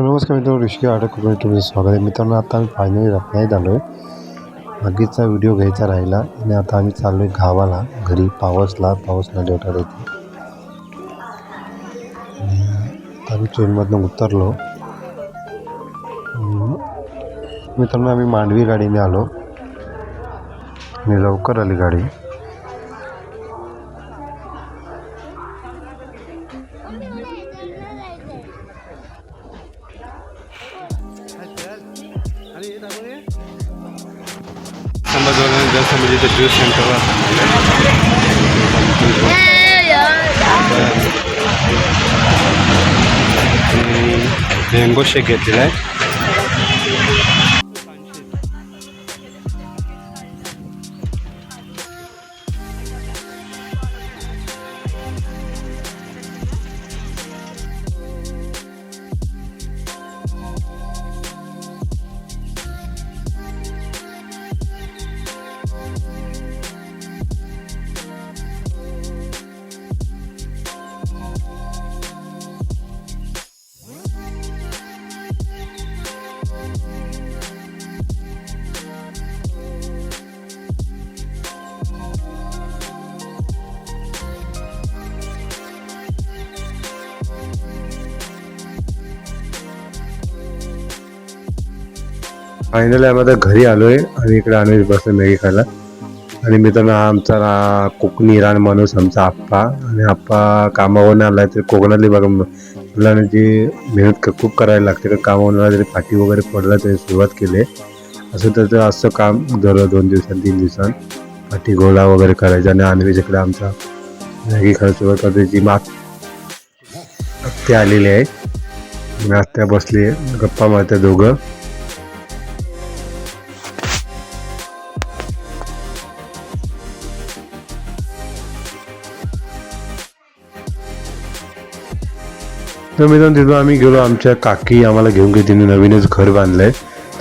नमस्कार मित्रांनो ऋषिके ऑर्डर करून तुमचं स्वागत आहे. मित्रांनो आता आम्ही फायनली रत्नागिरीत आलो आहे मागीचा व्हिडिओ घ्यायचा राहिला. आणि आता आम्ही चाललो आहे गावाला घरी पावसला पाऊस नदी डेवटा येते आम्ही ट्रेनमधनं उतरलो. मित्रांनो आम्ही मांडवी गाडीने आलो. आणि लवकर आली गाडी. संभाजीनगर जसं म्हणजे ते ज्यूस सेंटरला मँगो शेक घेतलेला आहे. फायनली आम्ही आता घरी आलो आहे आणि इकडे आम्ही बसलो मॅगी खायला. आणि मित्रांनो हा आमचा कोकणी रान माणूस आमचा आप्पा. आणि आप्पा कामावरून आला आहे तर कोकणातली बघा मुलांची जी मेहनत खूप करायला लागते का कामावरून आला तरी पाठी वगैरे पडला तरी सुरुवात केली. असं त्याचं असं काम झालं दोन दिवसांत तीन दिवसांत पाठी गोळा वगैरे करायचा. आणि आणवीच्याकडे आमचा मॅगी खायला सुरुवात करते जी मात आत्या आलेली आहे. आत्या बसली आहे गप्पा मारत्या दोघं. तर मित्रांनो तिथून आम्ही गेलो. आमच्या काकी आम्हाला घेऊन गेली. तिने नवीनच घर बांधलं आहे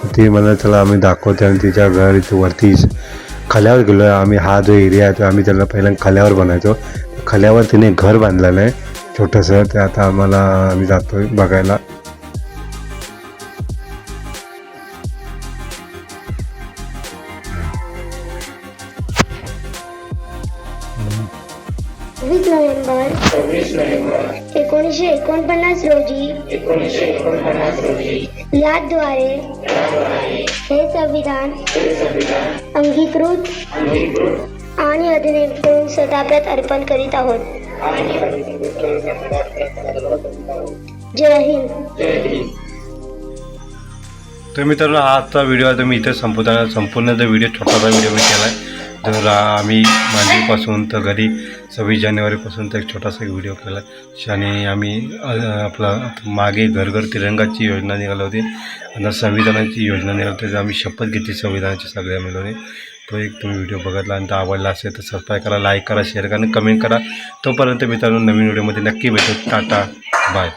तर ती मला चला आम्ही दाखवते. आणि तिच्या घर वरती खाल्यावर गेलो. आहे आम्ही हा जो एरिया आहे तो आम्ही त्याला पहिल्यांदा खाल्यावर बनायचो. खाल्यावर तिने घर बांधलेलं आहे छोटंसं. ते आता आम्हाला आम्ही जातोय बघायला. सव्वीस नोव्हेंबर. एकोणीसशे एकोणपन्नास रोजी. याद्वारे हे संविधान अंगीकृत आणि अधिनियम करून सदाब्यात अर्पण करीत आहोत. जय हिंद. तर मित्रांनो हा आजचा व्हिडिओ आता मी इथे संपवता संपूर्ण जो व्हिडिओ छोटासा व्हिडिओ मी केला आहे तर आम्ही मांडवीपासून तर घरी सव्वीस जानेवारीपासून तर एक छोटासा एक व्हिडिओ केला. आणि आम्ही आपला मागे घरघर तिरंगाची योजना निघाली होती. आणि संविधानाची योजना निघाली होती. तर आम्ही शपथ घेतली संविधानाची सगळ्या मिळवणे तो एक तुम्ही व्हिडिओ बघितला आणि तो आवडला असेल तर सबस्क्राईब करा लाईक करा शेअर करा आणि कमेंट करा. तोपर्यंत मित्रांनो नवीन व्हिडिओमध्ये नक्की भेटू. टाटा. बाय